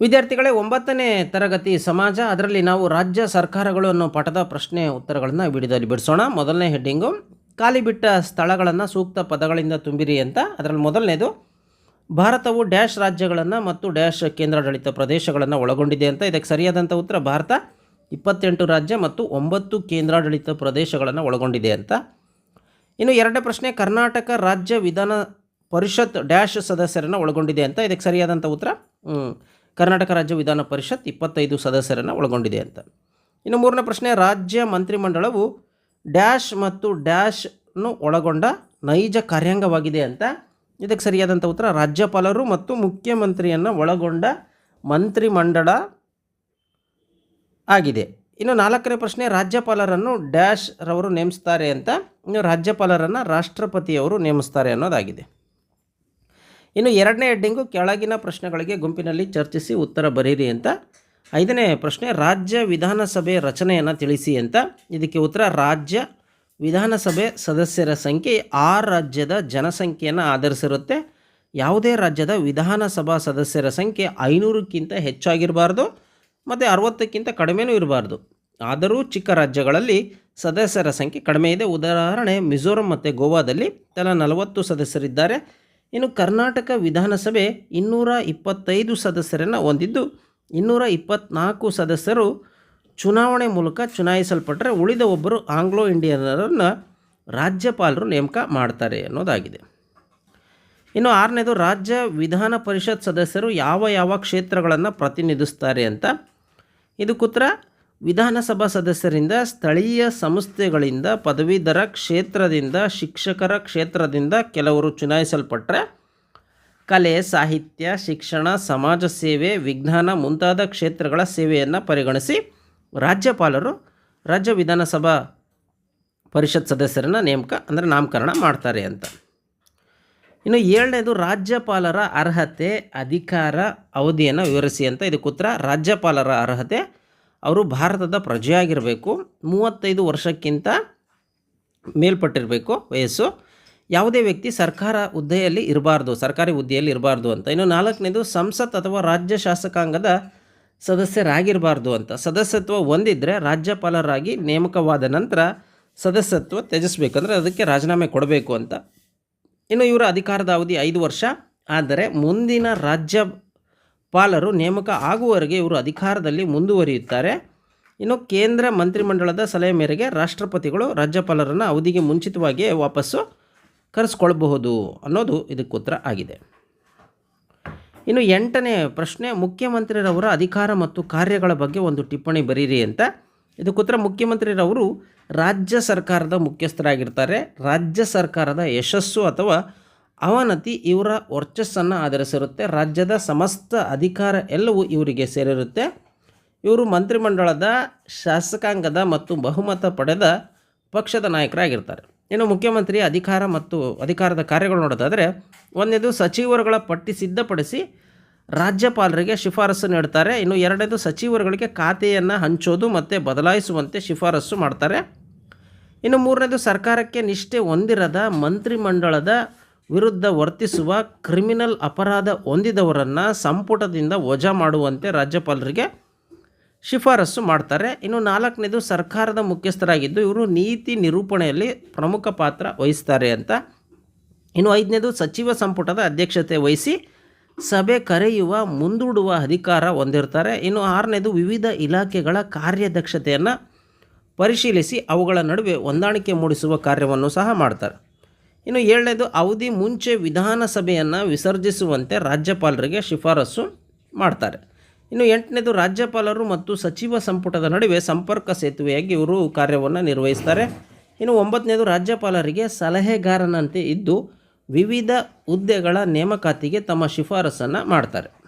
ವಿದ್ಯಾರ್ಥಿಗಳೇ, ಒಂಬತ್ತನೇ ತರಗತಿ ಸಮಾಜ, ಅದರಲ್ಲಿ ನಾವು ರಾಜ್ಯ ಸರ್ಕಾರಗಳು ಅನ್ನೋ ಪಠದ ಪ್ರಶ್ನೆ ಉತ್ತರಗಳನ್ನು ವಿಡಿಯೋದಲ್ಲಿ ಬಿಡಿಸೋಣ. ಮೊದಲನೇ ಹೆಡ್ಡಿಂಗು, ಖಾಲಿ ಬಿಟ್ಟ ಸ್ಥಳಗಳನ್ನು ಸೂಕ್ತ ಪದಗಳಿಂದ ತುಂಬಿರಿ ಅಂತ. ಅದರಲ್ಲಿ ಮೊದಲನೇದು, ಭಾರತವು ಡ್ಯಾಶ್ ರಾಜ್ಯಗಳನ್ನು ಮತ್ತು ಡ್ಯಾಶ್ ಕೇಂದ್ರಾಡಳಿತ ಪ್ರದೇಶಗಳನ್ನು ಒಳಗೊಂಡಿದೆ ಅಂತ. ಇದಕ್ಕೆ ಸರಿಯಾದಂಥ ಉತ್ತರ ಭಾರತ, ಇಪ್ಪತ್ತೆಂಟು ರಾಜ್ಯ ಮತ್ತು ಒಂಬತ್ತು ಕೇಂದ್ರಾಡಳಿತ ಪ್ರದೇಶಗಳನ್ನು ಒಳಗೊಂಡಿದೆ ಅಂತ. ಇನ್ನು ಎರಡನೇ ಪ್ರಶ್ನೆ, ಕರ್ನಾಟಕ ರಾಜ್ಯ ವಿಧಾನ ಪರಿಷತ್ ಡ್ಯಾಶ್ ಸದಸ್ಯರನ್ನು ಒಳಗೊಂಡಿದೆ ಅಂತ. ಇದಕ್ಕೆ ಸರಿಯಾದಂಥ ಉತ್ತರ. ಕರ್ನಾಟಕ ರಾಜ್ಯ ವಿಧಾನ ಪರಿಷತ್ ಇಪ್ಪತ್ತೈದು ಸದಸ್ಯರನ್ನು ಒಳಗೊಂಡಿದೆ ಅಂತ. ಇನ್ನು ಮೂರನೇ ಪ್ರಶ್ನೆ, ರಾಜ್ಯ ಮಂತ್ರಿಮಂಡಲವು ಡ್ಯಾಶ್ ಮತ್ತು ಡ್ಯಾಶ್ನು ಒಳಗೊಂಡ ನೈಜ ಕಾರ್ಯಾಂಗವಾಗಿದೆ ಅಂತ. ಇದಕ್ಕೆ ಸರಿಯಾದಂಥ ಉತ್ತರ, ರಾಜ್ಯಪಾಲರು ಮತ್ತು ಮುಖ್ಯಮಂತ್ರಿಯನ್ನು ಒಳಗೊಂಡ ಮಂತ್ರಿಮಂಡಲ ಆಗಿದೆ. ಇನ್ನು ನಾಲ್ಕನೇ ಪ್ರಶ್ನೆ, ರಾಜ್ಯಪಾಲರನ್ನು ಡ್ಯಾಶ್ ರವರು ನೇಮಿಸ್ತಾರೆ ಅಂತ. ಇನ್ನು ರಾಜ್ಯಪಾಲರನ್ನು ರಾಷ್ಟ್ರಪತಿಯವರು ನೇಮಿಸ್ತಾರೆ ಅನ್ನೋದಾಗಿದೆ. ಇನ್ನು ಎರಡನೇ ಹೆಡ್ಡಿಂಗು ಕೆಳಗಿನ ಪ್ರಶ್ನೆಗಳಿಗೆ ಗುಂಪಿನಲ್ಲಿ ಚರ್ಚಿಸಿ ಉತ್ತರ ಬರೀರಿ ಅಂತ. ಐದನೇ ಪ್ರಶ್ನೆ, ರಾಜ್ಯ ವಿಧಾನಸಭೆ ರಚನೆಯನ್ನು ತಿಳಿಸಿ ಅಂತ. ಇದಕ್ಕೆ ಉತ್ತರ, ರಾಜ್ಯ ವಿಧಾನಸಭೆ ಸದಸ್ಯರ ಸಂಖ್ಯೆ ಆ ರಾಜ್ಯದ ಜನಸಂಖ್ಯೆಯನ್ನು ಆಧರಿಸಿರುತ್ತೆ. ಯಾವುದೇ ರಾಜ್ಯದ ವಿಧಾನಸಭಾ ಸದಸ್ಯರ ಸಂಖ್ಯೆ ಐನೂರಕ್ಕಿಂತ ಹೆಚ್ಚಾಗಿರಬಾರ್ದು ಮತ್ತು ಅರವತ್ತಕ್ಕಿಂತ ಕಡಿಮೆನೂ ಇರಬಾರ್ದು. ಆದರೂ ಚಿಕ್ಕ ರಾಜ್ಯಗಳಲ್ಲಿ ಸದಸ್ಯರ ಸಂಖ್ಯೆ ಕಡಿಮೆ ಇದೆ. ಉದಾಹರಣೆ, ಮಿಜೋರಂ ಮತ್ತು ಗೋವಾದಲ್ಲಿ ತಲಾ ನಲವತ್ತು ಸದಸ್ಯರಿದ್ದಾರೆ. ಇನ್ನು ಕರ್ನಾಟಕ ವಿಧಾನಸಭೆ ಇನ್ನೂರ ಇಪ್ಪತ್ತೈದು ಸದಸ್ಯರನ್ನು ಹೊಂದಿದ್ದು, ಇನ್ನೂರ ಇಪ್ಪತ್ತ್ನಾಲ್ಕು ಸದಸ್ಯರು ಚುನಾವಣೆ ಮೂಲಕ ಚುನಾಯಿಸಲ್ಪಟ್ಟರೆ ಉಳಿದ ಒಬ್ಬರು ಆಂಗ್ಲೋ ಇಂಡಿಯನರನ್ನು ರಾಜ್ಯಪಾಲರು ನೇಮಕ ಮಾಡ್ತಾರೆ ಅನ್ನೋದಾಗಿದೆ. ಇನ್ನು ಆರನೇದು, ರಾಜ್ಯ ವಿಧಾನ ಪರಿಷತ್ ಸದಸ್ಯರು ಯಾವ ಯಾವ ಕ್ಷೇತ್ರಗಳನ್ನು ಪ್ರತಿನಿಧಿಸ್ತಾರೆ ಅಂತ. ಇದಕ್ಕುತ್ತರ ವಿಧಾನಸಭಾ ಸದಸ್ಯರಿಂದ, ಸ್ಥಳೀಯ ಸಂಸ್ಥೆಗಳಿಂದ, ಪದವೀಧರ ಕ್ಷೇತ್ರದಿಂದ, ಶಿಕ್ಷಕರ ಕ್ಷೇತ್ರದಿಂದ ಕೆಲವರು ಚುನಾಯಿಸಲ್ಪಟ್ಟರೆ ಕಲೆ, ಸಾಹಿತ್ಯ, ಶಿಕ್ಷಣ, ಸಮಾಜ ಸೇವೆ, ವಿಜ್ಞಾನ ಮುಂತಾದ ಕ್ಷೇತ್ರಗಳ ಸೇವೆಯನ್ನು ಪರಿಗಣಿಸಿ ರಾಜ್ಯಪಾಲರು ರಾಜ್ಯ ವಿಧಾನಸಭಾ ಪರಿಷತ್ ಸದಸ್ಯರನ್ನು ನೇಮಕ, ಅಂದರೆ ನಾಮಕರಣ ಮಾಡ್ತಾರೆ ಅಂತ. ಇನ್ನು ಏಳನೇದು, ರಾಜ್ಯಪಾಲರ ಅರ್ಹತೆ, ಅಧಿಕಾರ, ಅವಧಿಯನ್ನು ವಿವರಿಸಿ ಅಂತ ಇದಕ್ಕೆ ಉತ್ತರ, ರಾಜ್ಯಪಾಲರ ಅರ್ಹತೆ ಅವರು ಭಾರತದ ಪ್ರಜೆಯಾಗಿರಬೇಕು, ಮೂವತ್ತೈದು ವರ್ಷಕ್ಕಿಂತ ಮೇಲ್ಪಟ್ಟಿರಬೇಕು ವಯಸ್ಸು. ಯಾವುದೇ ವ್ಯಕ್ತಿ ಸರ್ಕಾರ ಹುದ್ದೆಯಲ್ಲಿ ಇರಬಾರ್ದು, ಸರ್ಕಾರಿ ಹುದ್ದೆಯಲ್ಲಿ ಇರಬಾರ್ದು ಅಂತ. ಇನ್ನು ನಾಲ್ಕನೇದು ಸಂಸತ್ ಅಥವಾ ರಾಜ್ಯ ಶಾಸಕಾಂಗದ ಸದಸ್ಯರಾಗಿರಬಾರ್ದು ಅಂತ. ಸದಸ್ಯತ್ವ ಹೊಂದಿದ್ರೆ ರಾಜ್ಯಪಾಲರಾಗಿ ನೇಮಕವಾದ ನಂತರ ಸದಸ್ಯತ್ವ ತ್ಯಜಿಸಬೇಕಂದ್ರೆ ಅದಕ್ಕೆ ರಾಜೀನಾಮೆ ಕೊಡಬೇಕು ಅಂತ. ಇನ್ನು ಇವರ ಅಧಿಕಾರದ ಅವಧಿ ಐದು ವರ್ಷ. ಆದರೆ ಮುಂದಿನ ರಾಜ್ಯಪಾಲರು ನೇಮಕ ಆಗುವವರೆಗೆ ಇವರು ಅಧಿಕಾರದಲ್ಲಿ ಮುಂದುವರಿಯುತ್ತಾರೆ. ಇನ್ನು ಕೇಂದ್ರ ಮಂತ್ರಿಮಂಡಲದ ಸಲಹೆ ಮೇರೆಗೆ ರಾಷ್ಟ್ರಪತಿಗಳು ರಾಜ್ಯಪಾಲರನ್ನು ಅವಧಿಗೆ ಮುಂಚಿತವಾಗಿಯೇ ವಾಪಸ್ಸು ಕರೆಸ್ಕೊಳ್ಬಹುದು ಅನ್ನೋದು ಇದಕ್ಕೆ ಉತ್ತರ ಆಗಿದೆ. ಇನ್ನು ಎಂಟನೇ ಪ್ರಶ್ನೆ, ಮುಖ್ಯಮಂತ್ರಿರವರ ಅಧಿಕಾರ ಮತ್ತು ಕಾರ್ಯಗಳ ಬಗ್ಗೆ ಒಂದು ಟಿಪ್ಪಣಿ ಬರೀರಿ ಅಂತ. ಇದಕ್ಕೋತ್ತರ ಮುಖ್ಯಮಂತ್ರಿರವರು ರಾಜ್ಯ ಸರ್ಕಾರದ ಮುಖ್ಯಸ್ಥರಾಗಿರ್ತಾರೆ. ರಾಜ್ಯ ಸರ್ಕಾರದ ಯಶಸ್ಸು ಅಥವಾ ಅವನತಿ ಇವರ ವರ್ಚಸ್ಸನ್ನು ಆಧರಿಸಿರುತ್ತೆ. ರಾಜ್ಯದ ಸಮಸ್ತ ಅಧಿಕಾರ ಎಲ್ಲವೂ ಇವರಿಗೆ ಸೇರಿರುತ್ತೆ. ಇವರು ಮಂತ್ರಿಮಂಡಲದ, ಶಾಸಕಾಂಗದ ಮತ್ತು ಬಹುಮತ ಪಡೆದ ಪಕ್ಷದ ನಾಯಕರಾಗಿರ್ತಾರೆ. ಇನ್ನು ಮುಖ್ಯಮಂತ್ರಿ ಅಧಿಕಾರ ಮತ್ತು ಅಧಿಕಾರದ ಕಾರ್ಯಗಳು ನೋಡೋದಾದರೆ ಒಂದನೇದು ಸಚಿವರುಗಳ ಪಟ್ಟಿ ಸಿದ್ಧಪಡಿಸಿ ರಾಜ್ಯಪಾಲರಿಗೆ ಶಿಫಾರಸು ನೀಡ್ತಾರೆ. ಇನ್ನು ಎರಡನೇದು ಸಚಿವರುಗಳಿಗೆ ಖಾತೆಯನ್ನು ಹಂಚೋದು ಮತ್ತು ಬದಲಾಯಿಸುವಂತೆ ಶಿಫಾರಸು ಮಾಡ್ತಾರೆ. ಇನ್ನು ಮೂರನೇದು ಸರ್ಕಾರಕ್ಕೆ ನಿಷ್ಠೆ ಹೊಂದಿರದ ಮಂತ್ರಿಮಂಡಲದ ವಿರುದ್ಧ ವರ್ತಿಸುವ ಕ್ರಿಮಿನಲ್ ಅಪರಾಧ ಹೊಂದಿದವರನ್ನು ಸಂಪುಟದಿಂದ ವಜಾ ಮಾಡುವಂತೆ ರಾಜ್ಯಪಾಲರಿಗೆ ಶಿಫಾರಸು ಮಾಡ್ತಾರೆ. ಇನ್ನು ನಾಲ್ಕನೇದು ಸರ್ಕಾರದ ಮುಖ್ಯಸ್ಥರಾಗಿದ್ದು ಇವರು ನೀತಿ ನಿರೂಪಣೆಯಲ್ಲಿ ಪ್ರಮುಖ ಪಾತ್ರ ವಹಿಸ್ತಾರೆ ಅಂತ. ಇನ್ನು ಐದನೇದು ಸಚಿವ ಸಂಪುಟದ ಅಧ್ಯಕ್ಷತೆ ವಹಿಸಿ ಸಭೆ ಕರೆಯುವ, ಮುಂದೂಡುವ ಅಧಿಕಾರ ಹೊಂದಿರ್ತಾರೆ. ಇನ್ನು ಆರನೇದು ವಿವಿಧ ಇಲಾಖೆಗಳ ಕಾರ್ಯದಕ್ಷತೆಯನ್ನು ಪರಿಶೀಲಿಸಿ ಅವುಗಳ ನಡುವೆ ಹೊಂದಾಣಿಕೆ ಮೂಡಿಸುವ ಕಾರ್ಯವನ್ನು ಸಹ ಮಾಡ್ತಾರೆ. ಇನ್ನು ಏಳನೇದು, ಅವಧಿ ಮುಂಚೆ ವಿಧಾನಸಭೆಯನ್ನು ವಿಸರ್ಜಿಸುವಂತೆ ರಾಜ್ಯಪಾಲರಿಗೆ ಶಿಫಾರಸು ಮಾಡ್ತಾರೆ. ಇನ್ನು ಎಂಟನೇದು, ರಾಜ್ಯಪಾಲರು ಮತ್ತು ಸಚಿವ ಸಂಪುಟದ ನಡುವೆ ಸಂಪರ್ಕ ಸೇತುವೆಯಾಗಿ ಇವರು ಕಾರ್ಯವನ್ನು ನಿರ್ವಹಿಸ್ತಾರೆ. ಇನ್ನು ಒಂಬತ್ತನೇದು, ರಾಜ್ಯಪಾಲರಿಗೆ ಸಲಹೆಗಾರನಂತೆ ಇದ್ದು ವಿವಿಧ ಹುದ್ದೆಗಳ ನೇಮಕಾತಿಗೆ ತಮ್ಮ ಶಿಫಾರಸನ್ನು ಮಾಡ್ತಾರೆ.